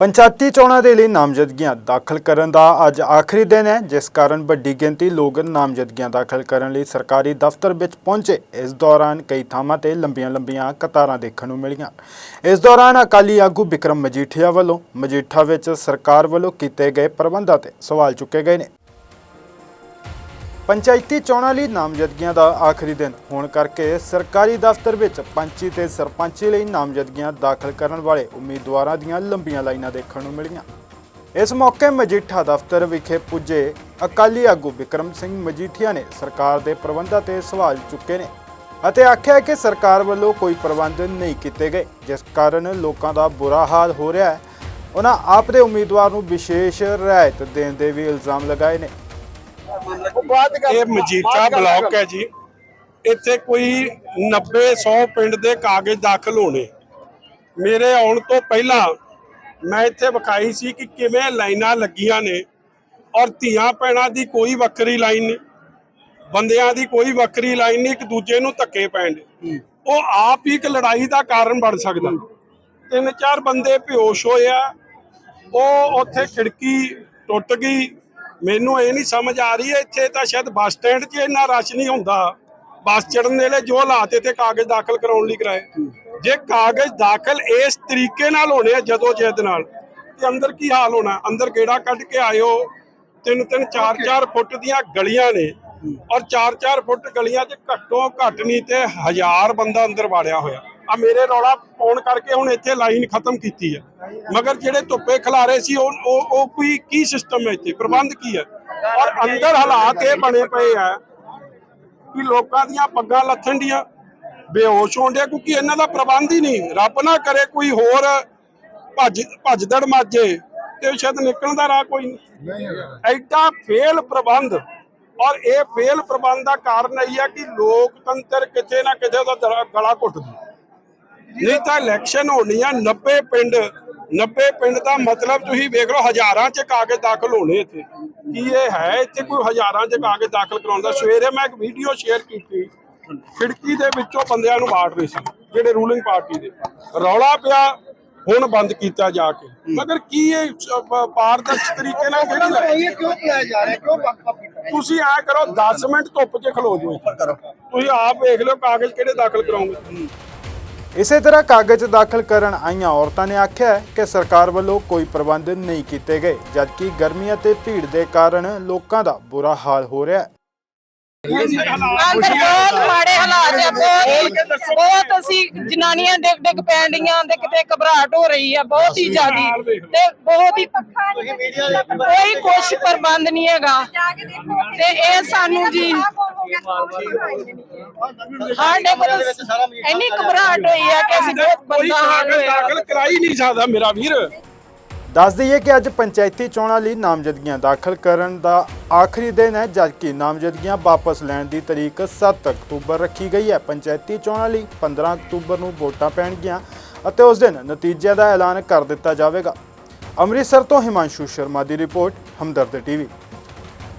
ਪੰਚਾਇਤੀ ਚੋਣਾਂ ਦੇ ਲਈ ਨਾਮਜ਼ਦਗੀਆਂ ਦਾਖਲ ਕਰਨ ਦਾ ਅੱਜ ਆਖਰੀ ਦਿਨ ਹੈ, ਜਿਸ ਕਾਰਨ ਵੱਡੀ ਗਿਣਤੀ ਲੋਕ ਨਾਮਜ਼ਦਗੀਆਂ ਦਾਖਲ ਕਰਨ ਲਈ ਸਰਕਾਰੀ ਦਫ਼ਤਰ ਵਿੱਚ ਪਹੁੰਚੇ। ਇਸ ਦੌਰਾਨ ਕਈ ਥਾਵਾਂ ਤੇ ਲੰਬੀਆਂ-ਲੰਬੀਆਂ ਕਤਾਰਾਂ ਦੇਖਣ ਨੂੰ ਮਿਲੀਆਂ। ਇਸ ਦੌਰਾਨ ਅਕਾਲੀ ਆਗੂ ਵਿਕਰਮ ਮਜੀਠੀਆ ਵੱਲੋਂ ਮਜੀਠਾ ਵਿੱਚ ਸਰਕਾਰ ਵੱਲੋਂ ਕੀਤੇ ਗਏ ਪ੍ਰਬੰਧਾਂ ਤੇ ਸਵਾਲ ਚੁੱਕੇ ਗਏ ਨੇ। ਪੰਚਾਇਤੀ ਚੋਣਾਂ ਲਈ ਨਾਮਜ਼ਦਗੀਆਂ ਦਾ ਆਖਰੀ ਦਿਨ। ਹੋਣ ਕਰਕੇ ਸਰਕਾਰੀ ਦਫ਼ਤਰ ਵਿੱਚ ਪੰਚੀ ਤੇ ਸਰਪੰਚੀ ਲਈ ਨਾਮਜ਼ਦਗੀਆਂ ਦਾਖਲ ਕਰਨ ਵਾਲੇ ਉਮੀਦਵਾਰਾਂ ਦੀਆਂ ਲੰਬੀਆਂ ਲਾਈਨਾਂ ਦੇਖਣ ਨੂੰ ਮਿਲੀਆਂ। ਇਸ ਮੌਕੇ ਮਜੀਠਾ ਦਫ਼ਤਰ ਵਿਖੇ ਪੁੱਜੇ ਅਕਾਲੀ ਆਗੂ ਵਿਕਰਮ ਸਿੰਘ ਮਜੀਠੀਆ ਨੇ ਸਰਕਾਰ ਦੇ ਪ੍ਰਬੰਧਾਂ ਤੇ ਸਵਾਲ ਚੁੱਕੇ ਨੇ ਅਤੇ ਆਖਿਆ ਕਿ ਸਰਕਾਰ ਵੱਲੋਂ ਕੋਈ ਪ੍ਰਬੰਧ ਨਹੀਂ ਕੀਤੇ ਗਏ, ਜਿਸ ਕਾਰਨ ਲੋਕਾਂ ਦਾ ਬੁਰਾ ਹਾਲ ਹੋ ਰਿਹਾ ਹੈ। ਉਹਨਾਂ ਆਪ ਦੇ ਉਮੀਦਵਾਰ ਨੂੰ ਵਿਸ਼ੇਸ਼ ਰਿਆਇਤ ਦੇਣ ਦੇ ਵੀ ਇਲਜ਼ਾਮ ਲਗਾਏ ਨੇ। ਇਹ ਮਜੀਠਾ ਬਲਾਕ ਹੈ ਜੀ। ਇੱਥੇ ਕੋਈ 90 100 ਪਿੰਡ ਦੇ ਕਾਗਜ਼ ਦਾਖਲ ਹੋਣੇ। ਮੇਰੇ ਆਉਣ ਤੋਂ ਪਹਿਲਾਂ ਮੈਂ ਇੱਥੇ ਵਿਖਾਈ ਸੀ ਕਿ ਕਿਵੇਂ ਲਾਈਨਾਂ ਲੱਗੀਆਂ ਨੇ ਔਰ ਧੀਆਂ ਪੈਣਾ ਦੀ ਕੋਈ ਵੱਖਰੀ ਲਾਈਨ ਨਹੀਂ ਬੰਦਿਆਂ ਦੀ ਕੋਈ ਵੱਖਰੀ ਲਾਈਨ ਨਹੀਂ ਇੱਕ ਦੂਜੇ ਨੂੰ ਧੱਕੇ ਪੈਣ। ਉਹ ਆਪ ਹੀ ਇੱਕ ਲੜਾਈ ਦਾ ਕਾਰਨ ਬਣ ਸਕਦਾ। ਤਿੰਨ ਚਾਰ ਬੰਦੇ ਬੇਹੋਸ਼ ਹੋਏ ਆ। ਉਹ ਉੱਥੇ ਖਿੜਕੀ ਟੁੱਟ ਗਈ। ਮੈਨੂੰ ਇਹ ਨਹੀਂ ਸਮਝ ਆ ਰਹੀ ਹੈ ਇੱਥੇ ਤਾਂ ਸ਼ਾਇਦ ਬੱਸ ਸਟੈਂਡ 'ਚ ਇੰਨਾ ਰਸ਼ ਨਹੀਂ ਹੁੰਦਾ। ਬੱਸ ਚੜਨ ਵੇਲੇ ਜੋ ਹਾਲਾਤ ਇੱਥੇ ਕਾਗਜ਼ ਦਾਖਲ ਕਰਾਉਣ ਲਈ ਕਰਾਏ। ਜੇ ਕਾਗਜ਼ ਦਾਖਲ ਇਸ ਤਰੀਕੇ ਨਾਲ ਹੋਣੇ ਆ ਜਦੋਂ ਜਿੱਦ ਨਾਲ ਤੇ ਅੰਦਰ ਕੀ ਹਾਲ ਹੋਣਾ? ਅੰਦਰ ਗੇੜਾ ਕੱਢ ਕੇ ਆਇਓ। ਤਿੰਨ ਤਿੰਨ ਚਾਰ ਚਾਰ ਫੁੱਟ ਦੀਆਂ ਗਲੀਆਂ ਨੇ ਔਰ ਚਾਰ ਚਾਰ ਫੁੱਟ ਗਲੀਆਂ 'ਚ ਘੱਟੋ ਘੱਟ ਨਹੀਂ ਤੇ ਹਜ਼ਾਰ ਬੰਦਾ ਅੰਦਰ ਵਾੜਿਆ ਹੋਇਆ। ਆ ਮੇਰੇ ਰੌਲਾ ਪਾਉਣ ਕਰਕੇ ਹੁਣ ਇੱਥੇ ਲਾਈਨ ਖਤਮ ਕੀਤੀ ਹੈ। ਮਗਰ ਜਿਹੜੇ ਧੁੱਪੇ ਖਿਲਾਰੇ ਸੀ ਉਹ ਉਹ ਕੋਈ ਕੀ ਸਿਸਟਮ ਹੈ ਇੱਥੇ? ਪ੍ਰਬੰਧ ਕੀ ਹੈ? ਔਰ ਅੰਦਰ ਹਾਲਾਤ ਇਹ ਬਣੇ ਪਏ ਆ ਕਿ ਲੋਕਾਂ ਦੀਆਂ ਪੱਗਾਂ ਲੱਥਣ ਡੀਆਂ ਬੇਹੋਸ਼ ਹੋਣ ਡਿਆ ਕਿਉਂਕਿ ਇਹਨਾਂ ਦਾ ਪ੍ਰਬੰਧ ਹੀ ਨਹੀਂ। ਰੱਬ ਨਾ ਕਰੇ ਕੋਈ ਹੋਰ ਭੱਜ ਭੱਜਦੜ ਮਾਜੇ ਤੇ ਸ਼ਾਇਦ ਨਿਕਲਣ ਦਾ ਰਾਹ ਕੋਈ ਨਹੀਂ ਐਡਾ ਫੇਲ ਪ੍ਰਬੰਧ। ਔਰ ਇਹ ਫੇਲ ਪ੍ਰਬੰਧ ਦਾ ਕਾਰਨ ਇਹ ਹੈ ਕਿ ਲੋਕਤੰਤਰ ਕਿਤੇ ਨਾ ਕਿਤੇ ਦਾ ਗਲਾ ਘੁੱਟਦਾ। ਨਹੀਂ ਤਾਂ ਇਲੈਕਸ਼ਨ ਹੋਣੀ ਆ 90 ਪਿੰਡ 90 ਪਿੰਡ ਦਾ ਮਤਲਬ ਤੁਸੀਂ ਵੇਖ ਲਓ ਹਜ਼ਾਰਾਂ ਚ ਕਾਗਜ਼ ਦਾਖਲ ਹੋਣੇ ਇੱਥੇ। ਕੀ ਇਹ ਹੈ ਇੱਥੇ ਕੋਈ ਹਜ਼ਾਰਾਂ ਚ ਕਾਗਜ਼ ਦਾਖਲ ਕਰਾਉਂਦਾ ਸਵੇਰੇ ਮੈਂ ਇੱਕ ਵੀਡੀਓ ਸ਼ੇਅਰ ਕੀਤੀ। ਖਿੜਕੀ ਦੇ ਵਿੱਚੋਂ ਬੰਦਿਆਂ ਨੂੰ ਬਾੜ ਰਹੇ ਸੀ ਜਿਹੜੇ ਰੂਲਿੰਗ ਪਾਰਟੀ ਦੇ। ਰੌਲਾ ਪਿਆ ਹੁਣ ਬੰਦ ਕੀਤਾ ਜਾ ਕੇ। ਮਗਰ ਕੀ ਇਹ ਪਾਰਦਰਸ਼ ਤਰੀਕੇ ਨਾਲ ਕਿਹੜੀ ਇਹ ਕਿਉਂ ਕਿਹਾ ਜਾ ਰਿਹਾ? ਕਿਉਂ ਜਾ ਤੁਸੀਂ ਐ ਕਰੋ 10 ਮਿੰਟ ਧੁੱਪ 'ਚ ਖਲੋ ਜਾਓ। ਤੁਸੀਂ ਆਪ ਵੇਖ ਲਿਓ ਕਾਗਜ਼ ਕਿਹੜੇ ਦਾਖਲ ਕਰਾਉਂਗੇ। ਇਸੇ ਤਰ੍ਹਾਂ ਕਾਗਜ਼ ਦਾਖਲ ਕਰਨ ਆਈਆਂ ਔਰਤਾਂ ਨੇ ਆਖਿਆ ਕਿ ਸਰਕਾਰ ਵੱਲੋਂ ਕੋਈ ਪ੍ਰਬੰਧ ਨਹੀਂ ਕੀਤੇ ਗਏ, ਜਦਕਿ ਗਰਮੀ ਅਤੇ ਭੀੜ ਦੇ ਕਾਰਨ ਲੋਕਾਂ ਦਾ ਬੁਰਾ ਹਾਲ ਹੋ ਰਿਹਾ ਹੈ। ਅੰਦਰ ਬਹੁਤ ਮਾੜੇ ਹਾਲਾਤ ਆ। ਬਹੁਤ ਬਹੁਤ ਅਸੀਂ ਜਨਾਨੀਆਂ ਡਿੱਗ ਡਿੱਗ ਪੈਂਡੀਆਂ ਤੇ ਕਿਤੇ ਘਬਰਾਹਟ ਹੋ ਰਹੀ ਆ ਬਹੁਤ ਹੀ ਜ਼ਿਆਦੀ ਤੇ ਬਹੁਤ ਹੀ ਕੋਈ ਕੁਛ ਪ੍ਰਬੰਧ ਨਹੀਂ ਹੈਗਾ। ਤੇ ਇਹ ਸਾਨੂੰ ਜੀ ਸਾਡੇ ਕੋਲ ਇੰਨੀ ਘਬਰਾਹਟ ਹੋਈ ਆ ਕਿ ਅਸੀਂ ਬਹੁਤ ਬੰਦਾ ਦਾਖਲ ਕਰਾ ਹੀ ਨਹੀਂ ਸਕਦਾ ਮੇਰਾ ਵੀਰ। ਦੱਸ ਦਈਏ ਕਿ ਅੱਜ ਪੰਚਾਇਤੀ ਚੋਣਾਂ ਲਈ ਨਾਮਜ਼ਦਗੀਆਂ ਦਾਖਲ ਕਰਨ ਦਾ ਆਖਰੀ ਦਿਨ ਹੈ, ਜਦਕਿ ਨਾਮਜ਼ਦਗੀਆਂ ਵਾਪਸ ਲੈਣ ਦੀ ਤਰੀਕ 7 ਅਕਤੂਬਰ ਰੱਖੀ ਗਈ ਹੈ। ਪੰਚਾਇਤੀ ਚੋਣਾਂ ਲਈ 15 ਅਕਤੂਬਰ ਨੂੰ ਵੋਟਾਂ ਪੈਣਗੀਆਂ ਅਤੇ ਉਸ ਦਿਨ ਨਤੀਜਿਆਂ ਦਾ ਐਲਾਨ ਕਰ ਦਿੱਤਾ ਜਾਵੇਗਾ। ਅੰਮ੍ਰਿਤਸਰ ਤੋਂ ਹਿਮਾਂਸ਼ੂ ਸ਼ਰਮਾ ਦੀ ਰਿਪੋਰਟ, ਹਮਦਰਦ ਟੀਵੀ।